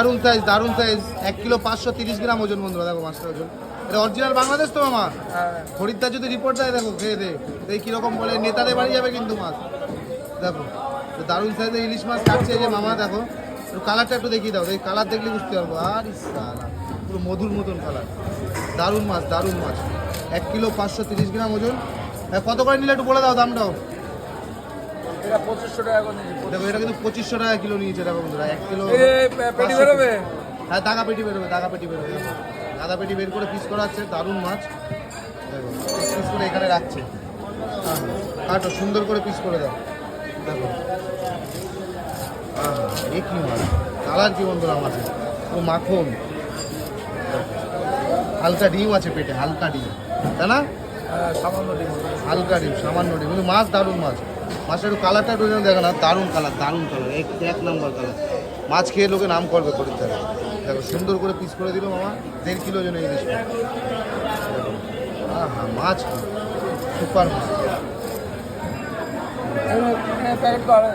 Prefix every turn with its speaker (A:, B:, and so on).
A: দারুণ সাইজ দারুণ সাইজ এক কিলো পাঁচশো তিরিশ গ্রাম ওজন বন্ধুরা দেখো মাছটা ওজন। এটা অরিজিনাল বাংলাদেশ তো মামা?
B: হ্যাঁ।
A: খরিদ্দার যদি রিপোর্ট দেয় দেখো খেয়ে দে। এই কীরকম বলে নেতাদের বাড়ি যাবে কিন্তু মাছ। দেখো তো দারুণ সাইজের ইলিশ মাছ কাটছে যে মামা দেখো। একটু কালারটা একটু দেখিয়ে দাও এই কালার দেখলে বুঝতে পারব। আর পুরো মধুর মতন কালার দারুণ মাছ দারুণ মাছ। এক কিলো পাঁচশো তিরিশ গ্রাম ওজন। হ্যাঁ, কত করে নিলে একটু বলে দাও দামটাও?
B: এটা পঁচিশশো টাকা করে নিয়েছি
A: দেখো এটা কিন্তু পঁচিশশো টাকা কিলো নিয়েছে দেখো বন্ধুরা এক কিলো
B: এই পেটি বেরোবে?
A: হ্যাঁ দাগা পেটি বেরোবে দাগা পেটি বেরোবে দাগা পেটি বের করে পিস করা দারুণ মাছ। দেখো পিস করে এখানে রাখছে। হ্যাঁ, কাটো সুন্দর করে পিস করে দাও। দেখো। আহা, এ কি মাছ? কালার কি বন্ধুরা মাছের ও মাখন। হালকা ডিম আছে পেটে হালকা ডিম। তাই না?
B: হ্যাঁ সামান্য ডিম।
A: হালকা ডিম সামান্য ডিম। কিন্তু মাছ দারুণ মাছ। মাছের কালারটা একটু দেখে না দারুণ কালার দারুণ কালার, এক এক নম্বর কালার। মাছ খেয়ে লোকে নাম করবে খরিদ্দার দেখো, সুন্দর করে পিস করে দিল মামা, দেড় কিলো জন ইলিশ হ্যাঁ মাছ সুপার মাছ।
B: করে